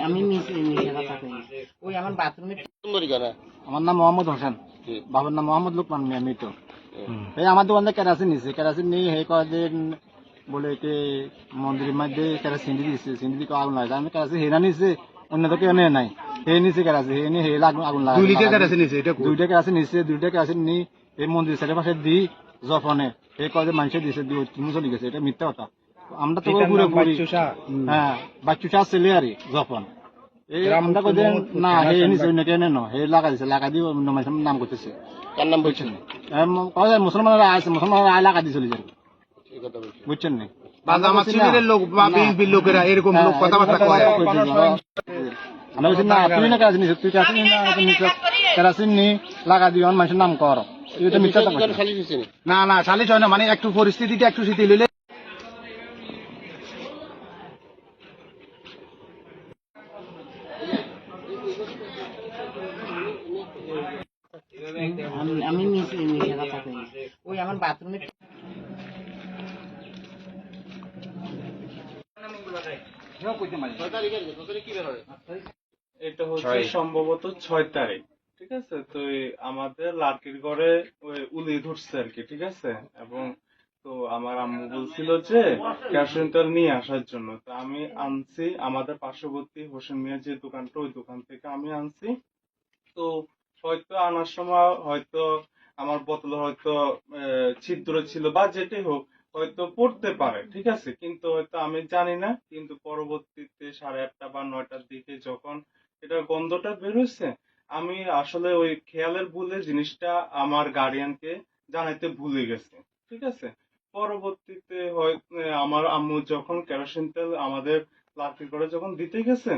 আমি- ওই আমার নাম মোহাম্মদ হোসেন। বাবার নাম মোহাম্মদ লুকমান মিয়া মৃত এই আমার দোকান কেরাসিন নিছে কেরাসিন নিয়ে হে কদিন বলে কি মন্দিরের মধ্যে কেরাসিন সিন্ডি দিচ্ছে সিন্ডি দিয়ে আগুন লাগে আমি কেরাসিন হেনা নিছে অন্য তো কেউ হে নিছে কেরাসিন হে নিয়ে হে আগুন আগুন লাগে দুই লিটার কেরাসিন নিছে এটা? দুইটা নি এই মন্দির সাইডের পাশে দি জফনে। দিছে তুমি চলে গেছে এটা মিথ্যা কথা। আমরা তো? হ্যাঁ বাচ্চু ছেলে আর জফন। আমরা কদিন না হে লাগা দিছে লাগা দিয়ে নাম করতেছে। কার নাম বলছেন? মুসলমানরা আছে মুসলমানরা লাগা দিয়ে চলে যাবে। বুঝছেন নি? বা জামাত লোক বা বিএনপির লোকেরা এরকম লোক কথাবার্তা কয়? আমরা বলছি না তুই না নিছিস তুই কেরাসিন নিয়ে না নিছিস কেরাসিন নি লাগা অন্য মানুষের নাম কর। এটা মিথ্যা কথা। কেন খালি দিচ্ছেন না না সালিশ হয় না মানে একটু পরিস্থিতিটা একটু শিথিল হইলে আমি- মিশে মিশে কথা কই ওই আমার বাথরুমে কি বের হয় এটা হচ্ছে সম্ভবত ছয় তারিখ ঠিক আছে? তো আমাদের লাকির ঘরে ওই উলি ধরছে আর কি ঠিক আছে? এবং তো আমার আম্মু বলছিল যে ক্যাশন তেল নিয়ে আসার জন্য। তো আমি আনছি আমাদের পার্শ্ববর্তী হোসেন মিয়া যে দোকানটা ওই দোকান থেকে আমি আনছি। তো হয়তো আনার সময় হয়তো আমার বোতলে হয়তো ছিদ্র ছিল বা যেটাই হোক হয়তো পড়তে পারে ঠিক আছে? কিন্তু হয়তো আমি জানি না। কিন্তু পরবর্তীতে সাড়ে আটটা বা নয়টার দিকে যখন এটার গন্ধটা বেরোচ্ছে আমি আসলে ওই খেয়ালের ভুলে জিনিসটা আমার গার্ডিয়ানকে জানাইতে ভুলে গেছি, ঠিক আছে? পরবর্তীতে হয় আমার আম্মু যখন কেরোসিন তেল আমাদের লাঠি করে যখন দিতে গেছে,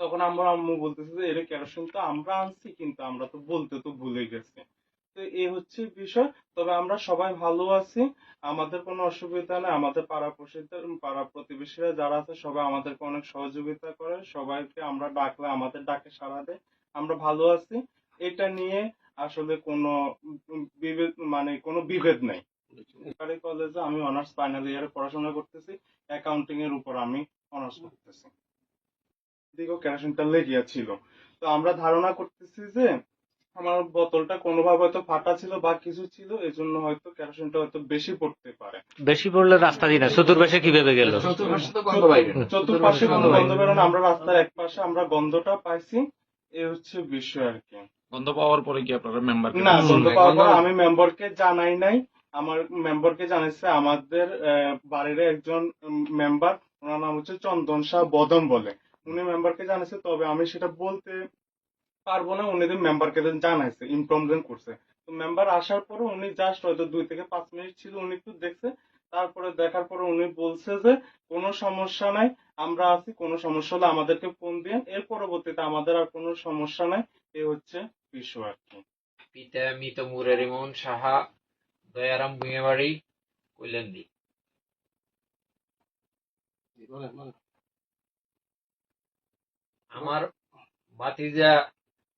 তখন আমার আম্মু বলতেছে যে এটা কেরোসিন তো আমরা আনছি, কিন্তু আমরা তো বলতে তো ভুলে গেছি। তো এই হচ্ছে বিষয়। তবে আমরা সবাই ভালো আছি। আমাদের কোনো অসুবিধা নেই। আমাদের পাড়া প্রসিদ্ধ, পাড়া প্রতিবেশীরা যারা আছে, সবাই আমাদেরকে অনেক সহযোগিতা করে। সবাইকে আমরা ডাকলে আমাদের ডাকে সাড়া দেয়। আমরা ভালো আছি। এটা নিয়ে আসলে কোনো বিভেদ মানে কোনো বিভেদ নাই। সরকারি কলেজে আমি অনার্স ফাইনাল ইয়ারে পড়াশোনা করতেছি। অ্যাকাউন্টিং এর উপর আমি অনার্স করতেছি। দিকেও কেরোসিনটা লেগিয়া ছিল। তো আমরা ধারণা করতেছি যে আমার বোতলটা কোনোভাবে হয়তো ফাটা ছিল বা কিছু ছিল এজন্য হয়তো কেরোসিনটা হয়তো বেশি পড়তে পারে। বেশি পড়লে রাস্তা দিয়ে না চতুর্পাশে কীভাবে গেল? চতুর্পাশে কোনো গন্ধ বেরোনো আমরা রাস্তার এক পাশে আমরা গন্ধটা পাইছি এ হচ্ছে বিষয় আর কি। গন্ধ পাওয়ার পরে কি আপনারা মেম্বার না গন্ধ পাওয়ার পর আমি মেম্বারকে জানাই নাই। আমার মেম্বারকে জানাইছে আমাদের আহ, বাড়ির একজন মেম্বার ওনার নাম হচ্ছে চন্দন শাহ বদন বলে। উনি মেম্বারকে জানাইছে তবে আমি সেটা বলতে পারব না উনি মেম্বারকে জানাইছে ইনফর্ম করছে। তো মেম্বার আসার পরে উনি জাস্ট হয়তো দুই থেকে পাঁচ মিনিট ছিল উনি একটু দেখছে। তারপরে দেখার পরে উনি বলছে যে কোনো সমস্যা নাই আমরা আছি কোনো সমস্যা হলে আমাদেরকে ফোন দিন এর পরবর্তীতে আমাদের আর কোনো সমস্যা নাই এ হচ্ছে বিষয় আর কি। পিতা মৃত মুরারিমোহন সাহা দয়ারাম ভুঁইয়াবাড়ি কৈলান্দি আমার ভাতিজা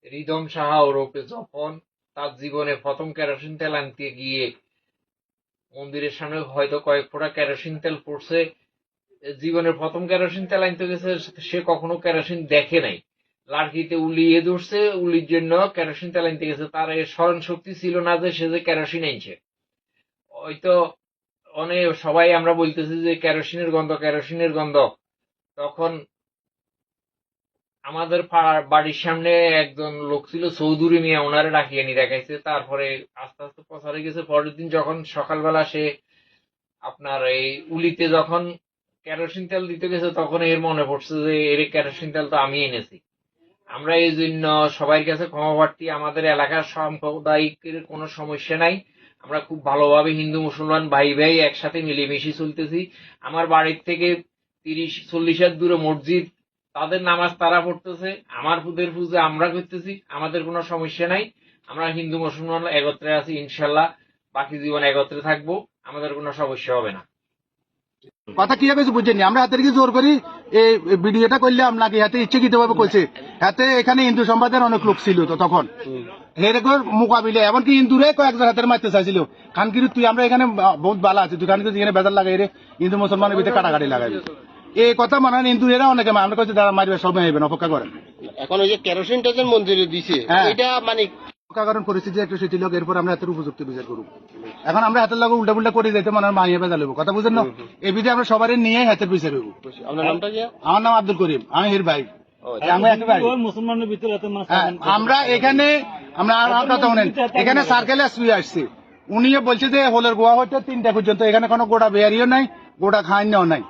রিদম সাহা ওরফে যখন তার জীবনে প্রথম কেরোসিন তেল আনতে গিয়ে মন্দিরের সামনে হয়তো কয়েক ফোঁটা কেরোসিন তেল পড়ছে। জীবনের প্রথম কেরোসিন তেল আনতে গেছে, সে কখনো কেরোসিন দেখে নাই। লাঠিতে উলিয়ে ধরছে, উলির জন্য কেরোসিন তেল আনতে গেছে। তার স্মরণ শক্তি ছিল না যে সে যে কেরোসিন আনছে। হয়তো অনেক সবাই আমরা বলতেছি যে কেরোসিনের গন্ধ কেরোসিনের গন্ধ। তখন আমাদের বাড়ির সামনে একজন লোক ছিল, চৌধুরী মিয়া, ওনারে ডাকিয়ে নিয়ে দেখাইছে। তারপরে আস্তে আস্তে প্রচারে গেছে। পরের দিন যখন সকালবেলা সে আপনার এই উলিতে যখন কেরোসিন তেল দিতে গেছে, তখন এর মনে পড়ছে যে, এর কেরোসিন তেল তো আমি এনেছি। আমরা এই জন্য সবাই কাছে ক্ষমা প্রার্থী। আমাদের এলাকার সাম্প্রদায়িকের কোনো সমস্যা নাই। আমরা খুব ভালোভাবে হিন্দু, মুসলমান ভাই ভাই একসাথে মিলেমিশে চলতেছি। আমার বাড়ির থেকে তিরিশ চল্লিশ হাত দূরে মসজিদ তাদের নামাজ তারা পড়তেছে আমার পুদের পুজো আমরা করতেছি আমাদের কোনো সমস্যা নাই। আমরা হিন্দু মুসলমান একত্রে আছি ইনশাল্লাহ বাকি জীবন একত্রে থাকব আমাদের কোনো সমস্যা হবে না। কথা কি হবে বুঝছেন আমরা হাতের কি জোর করি? এই ভিডিওটা করলাম নাকি হাতে ইচ্ছাকৃত ভাবে কইছে হাতে এখানে হিন্দু সম্প্রদায়ের অনেক লোক ছিল তো তখন। এরকম মোকাবিলে এমনকি হিন্দুরে কয়েকজন হাতের মারতে চাইছিল। খানকির তুই আমরা এখানে বহুত ভালো আছি তুই খানকির এখানে বেজার লাগাই রে হিন্দু মুসলমানের ভিতরে কাটাকাটি লাগাবি। এই কথা মানে হিন্দুরা অনেকে আমরা কইছি দাদা মারবে সব হইবেন অপেক্ষা করেন। এখন ওই যে কেরোসিনটা যে মন্দিরে দিছে হ্যাঁ। এটা মানে কারণ পরিস্থিতি একটু শিথিল হোক এরপর আমরা হাতের উপযুক্ত বিচার করব এখন আমরা হাতের লাগে উল্টা পুল্টা করে যাইতে মানে মাইয়া বেজা লব কথা বুঝেন না? এই বিধে আমরা সবারই নিয়ে হাতের বিচার হইব। আপনার নামটা কি? আমার নাম আব্দুল করিম আমি হির ভাই। আমরা হ্যাঁ, আমরা এখানে আমরা আর আমরা তো এখানে সার্কেল এসপি আসছে। উনিও বলছে যে হোলের গোয়া হচ্ছে তিনটা পর্যন্ত এখানে কোনো গোটা বেয়ারিও নাই গোটা খাইন্যাও নাই।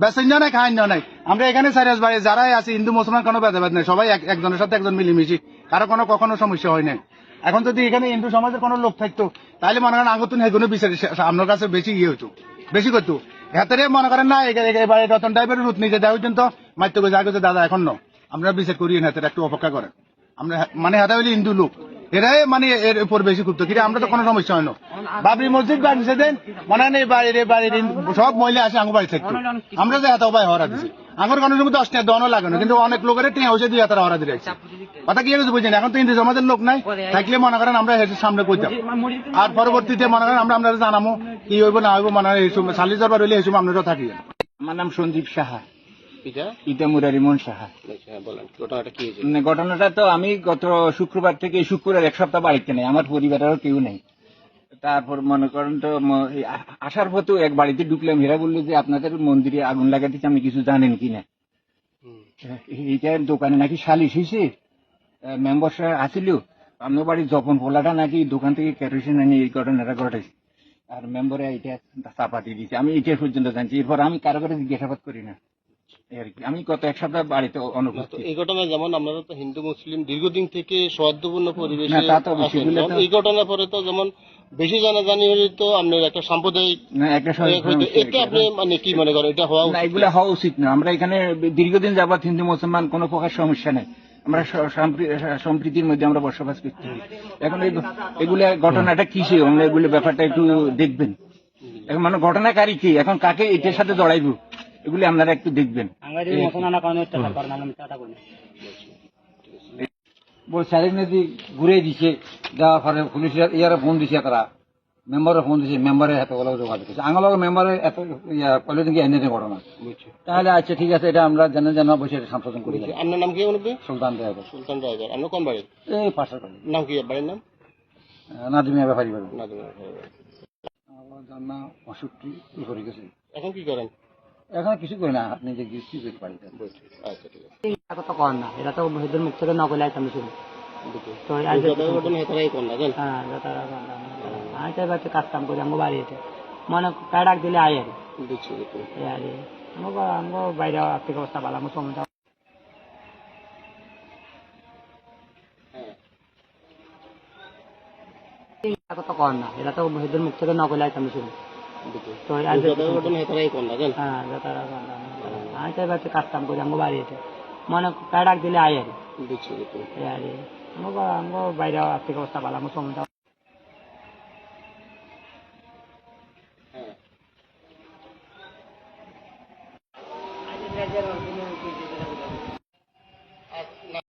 বেসেঞ্জা নাই খাইন্যাও নাই। আমরা এখানে সারিয়াস বাড়ি যারাই আছে, হিন্দু, মুসলমান, কোনো ভেদাভেদ নাই। সবাই একজনের সাথে একজন মিলিমিশি। কারও কোনো কখনো সমস্যা হয় নাই। এখন যদি এখানে হিন্দু সমাজের কোনো লোক থাকতো, তাহলে মনে করেন আগতুন হেগুনে বিচার আপনার কাছে বেশি ইয়ে হতো বেশি করতো। হাতেরে মনে করেন না এবারে রতন টাইপের রুট নিতে দেওয়া পর্যন্ত গেছে আগে দাদা এখন ন। আমরা বিচার করি হাতের একটু অপেক্ষা করেন। আমরা মানে হাতে হইলে হিন্দু লোক। এরাই মানে এর উপর বেশি করতো কিন্তু আমরা তো কোনো সমস্যা হয় না। বাবরি মসজিদ বানিয়েছে দেন। মনে হয় এই বাড়ির বাড়ির সব মহিলা আসে আঙ্গু বাড়ি থাকতো আমরা যে হাতে উপায় হরা দিছি। আমার কোনো সময় দশ টাকা দনও লাগে না, কিন্তু অনেক লোকের টিয়া হয়েছে দুই হাতার হরা দিয়ে রাখছে কথা কি হয়েছে বুঝছেন এখন তো হিন্দু সমাজের লোক নাই। থাকলে মনে করেন আমরা হেঁটে সামনে কইতাম। আর পরবর্তীতে মনে করেন আমরা আপনারা জানামো, কি হইব, না হইব মানে সময় সালিশ দরবার হইলে সময় আপনারা থাকি। আমার নাম সঞ্জীব সাহা। সাহা। আচ্ছা, ঘটনাটা হয়েছে? মানে ঘটনাটা তো আমি গত শুক্রবার থেকে শুক্রবার এক সপ্তাহ বাড়িতে নেই আমার পরিবারেরও কেউ নেই। তারপর মনে করেন তো আসার পথেও এক বাড়িতে ঢুকলাম এরা বলল যে আপনাদের মন্দিরে আগুন লাগাতে আপনি কিছু জানেন কিনা এইটা দোকানে নাকি সালিশ হয়েছে মেম্বার সাহেব আসিল আপনার বাড়ির জপন পোলাটা নাকি দোকান থেকে কেরোসিন আনি এই ঘটনাটা ঘটেছে আর মেম্বারে এটা চাপা দিয়ে দিয়েছে আমি এটা পর্যন্ত জানছি এরপর আমি কারও কাছে জিজ্ঞাসাবাদ করি না। আমি গত এক সপ্তাহ বাড়িতে তো এই ঘটনা যেমন আপনারা তো হিন্দু মুসলিম দীর্ঘদিন থেকে সৌহার্দ্যপূর্ণ পরিবেশে না, তা তো অবশ্যই। আছেন। এগুলো তো- এই ঘটনার পরে তো যেমন বেশি জানাজানি হলে তো আপনার একটা সাম্প্রদায়িক না একটা এক হইতো। সমস্যা এটা আপনি মানে কি মনে করেন? এটা হওয়া না এগুলো হওয়া উচিত না। আমরা এখানে দীর্ঘদিন যাবৎ হিন্দু মুসলমান কোনো প্রকার সমস্যা নেই। আমরা সম্প্রীতির মধ্যে আমরা বসবাস করছি। এখন এগুলো ঘটনাটা কিসে আমরা এগুলো ব্যাপারটা একটু দেখবেন। এখন মানে ঘটনাকারী কি? এখন কাকে এটার সাথে জড়াইব? এগুলি আপনারা একটু দেখবেন। ঘুরে দিছে যাওয়ার পরে পুলিশ ইয়ারে ফোন দিছে তারা। মেম্বারে ফোন দিছে মেম্বারের হাতে বলা যোগাযোগ করছে। লগে মেম্বারে এত ইয়া কলে নাকি এনে ঘটনা। তাহলে আচ্ছা ঠিক আছে এটা আমরা জানা জানা বসে এটা সম্পাদন করি আপনার নাম কি বলবে সুলতান ড্রাইভার সুলতান ড্রাইভার আপনার কোন বাড়ির এই পাশের কলে নাম কি বাড়ির নাম? নাদিমিয়া ব্যাপারী বাড়ি। আমার জানা অসুখটি করে গেছে? এখন কি করেন? এখন কিছু করি না আপনি যে কি কি করে পারি বলছি আচ্ছা ঠিক আছে। এটা তো কর না এটা তো হেদের মুখ থেকে নকলে আইতাম তো ঘটনা- হেতারাই না হ্যাঁ আমি তো এবার কাজ কাম করি আমার বাড়িতে। মনে ডাক দিলে আয় আর বুঝছি। বুঝছি। আমার আমার বাইরে আর্থিক অবস্থা ভালো আমার সময় এটা তো কর না এটা তো মুখ থেকে নকলে আইতাম শুরু হ্যাঁ যতটা আমি তো এবার কাজ কাম করি আমার বাড়িতে মনে প্যাডাক দিলে আয় আর আমার বাইরে আর্থিক অবস্থা ভালো আমার